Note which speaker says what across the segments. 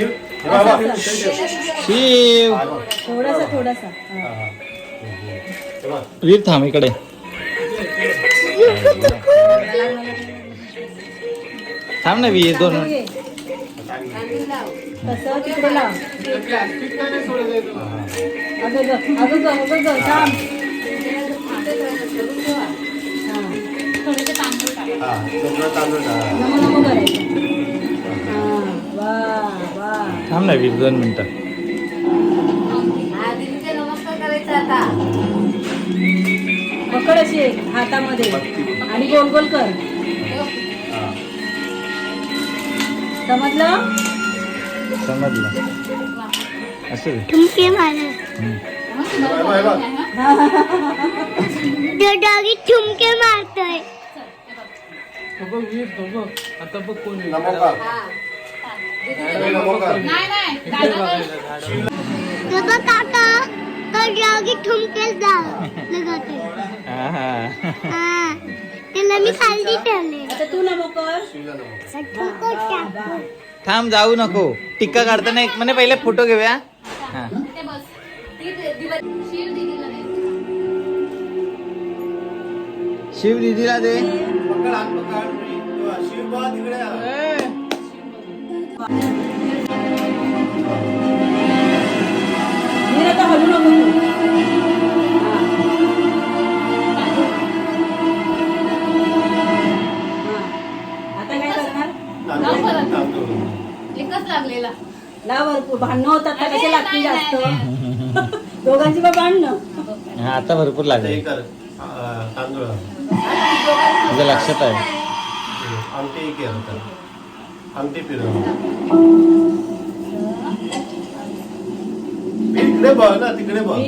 Speaker 1: शिव हे बाबा.
Speaker 2: शिव
Speaker 3: थोडासा थोडासा
Speaker 1: हा,
Speaker 3: हा.
Speaker 1: हा. हे बघ.
Speaker 2: वीर थांब इकडे थांब ना वीर दोन
Speaker 3: चांगलं घे. तसं तिकडे लाव अगं ग अगं ग अगं ग थांब हा.
Speaker 1: हा, तांदूळ टाका.
Speaker 3: करायचं
Speaker 2: थांब ना वीर दोन मिनिटं.
Speaker 4: आता.
Speaker 3: पकड अशी हातामध्ये. आणि गोल गोल कर.
Speaker 1: हा.
Speaker 3: समजलं?
Speaker 2: समजलं. असं.
Speaker 5: ठुमके मारत ठुमके मारतोय.
Speaker 1: नमोकार. हे नमोकार.
Speaker 5: तो बघ काका
Speaker 2: थांब जाऊ नको. टिक्का काढताना एक म्हणे पहिले फोटो घेऊया. हा. शिव दिदीला दे.
Speaker 4: एकच लागलेला
Speaker 3: लाव भरपूर भांडणं होतात तर कसे लागतील जास्त दोघांची भांडणं
Speaker 2: हा आता भरपूर
Speaker 1: हे
Speaker 2: लागले
Speaker 1: कर. आ, तांदूळ
Speaker 2: तुझ्या लक्षात आहे
Speaker 1: आमटे एक आहे आता. आमटे फिरव. इकडे बघ ना तिकडे बघ.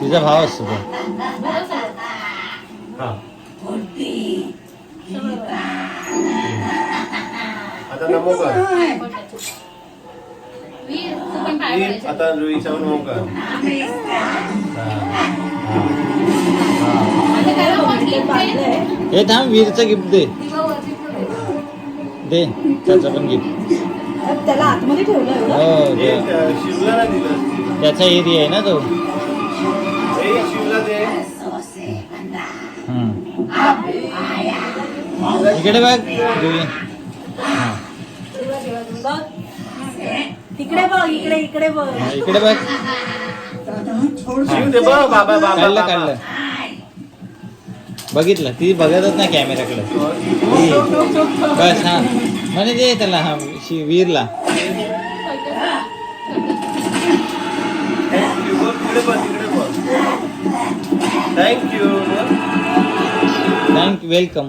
Speaker 3: तिचा हा
Speaker 2: भाव असतो तो.
Speaker 1: हा. आता नमो कर.
Speaker 4: पडायचे.
Speaker 1: आता
Speaker 4: gift आहे.
Speaker 3: बांधलंय
Speaker 2: हे थांब वीरचं गिफ्ट दे
Speaker 4: दिवा.
Speaker 2: दे त्याचं पण गिफ्ट
Speaker 3: त्याला आतमध्ये ठेवलं एवढं
Speaker 2: हो
Speaker 1: हे
Speaker 2: दे.
Speaker 1: अ, शिवला नाही दिलं
Speaker 2: त्याचा एरिया आहे ना तो
Speaker 1: हे शिवला दे
Speaker 2: हम्म. इकडे बघ रुई. हा.
Speaker 3: बघ तिकडे बघ इकडे इकडे बघ.
Speaker 2: हा, इकडे बघ.
Speaker 1: शिव दे बघ बाबा बाबा
Speaker 2: काढलं
Speaker 1: बाबा.
Speaker 2: काढलं. बघितलं ती बघतच नाही कॅमेराकडे बस हा. म्हणे दे त्याला हा शि- वीरला.
Speaker 1: Thank you. बघ, तिकडे बघ तिकडे बघ थँक्यू
Speaker 2: थँक वेलकम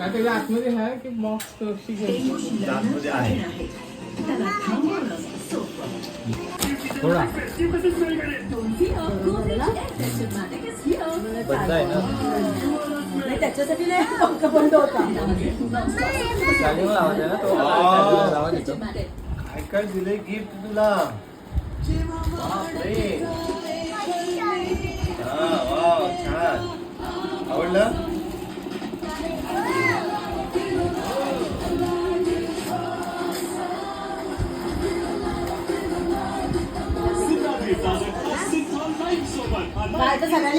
Speaker 1: आतमध्ये आहे
Speaker 2: थोडा बंद आहे. ना
Speaker 3: नाही त्याच्यासाठी नाही पंख बंद होता.
Speaker 1: काय काय दिले गिफ्ट तुला. हा, आवडलं?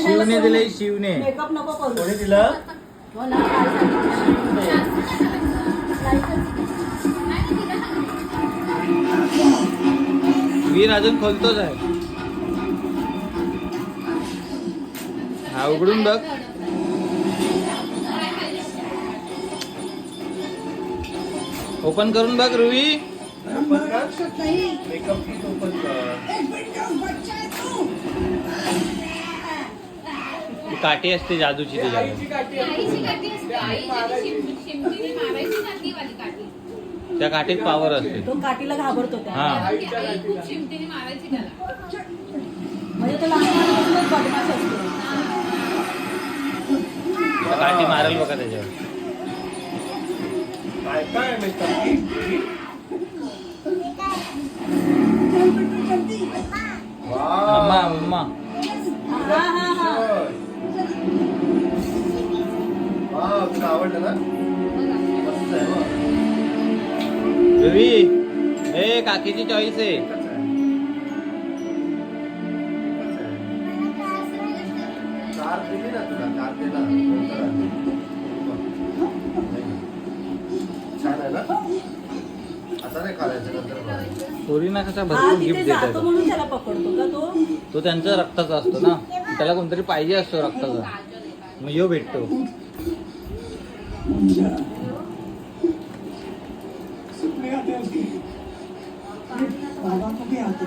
Speaker 2: शिवने दिले शिवने.
Speaker 3: मेकअप नको करू.
Speaker 1: कोणी दिलं?
Speaker 3: हो ना?
Speaker 2: वीर अजून खोलतोच आहे. हा उघडून बघ. ओपन करून बघ
Speaker 1: कर मेकअप
Speaker 2: काठी असते जादूची
Speaker 4: आईची काठी असते. आई त्याची शिम- शिमटीने मारायची ना ती वाली काठी.
Speaker 2: त्या काठीत पावर असते.
Speaker 3: तो काठीला घाबरतो
Speaker 2: हा.
Speaker 4: कारण की आई खूप शिमटीने मारायची त्याला.
Speaker 3: म्हणजे तो लहानपणापासूनच बदमाश असतो.
Speaker 2: त्या काठी मारेल बघा त्याच्यावर.
Speaker 1: काय काय मेकअप
Speaker 2: मम्मा
Speaker 1: वाव
Speaker 2: मम्मा
Speaker 3: हा हा हा
Speaker 1: वा तुला आवडलं ना मस्त आहे हो.
Speaker 2: रवी ए काकीची चॉईस आहे
Speaker 1: एकच आहे. एकच आहे. कार दिली ना तुला कार दिला काढायचं नंतर काढायचं.
Speaker 2: पोरीना कसा
Speaker 3: हा
Speaker 2: भरपूर
Speaker 3: तिथे
Speaker 2: गिफ्ट
Speaker 3: जातो
Speaker 2: देतात
Speaker 3: म्हणून त्याला पकडतो का तो?
Speaker 2: तो त्यांच्या रक्ताचा असतो ना. त्याला कोणतरी पाहिजे असतो रक्ताचा. मग यो भेटतो.
Speaker 6: सपने आते उसके बाबा को भी आते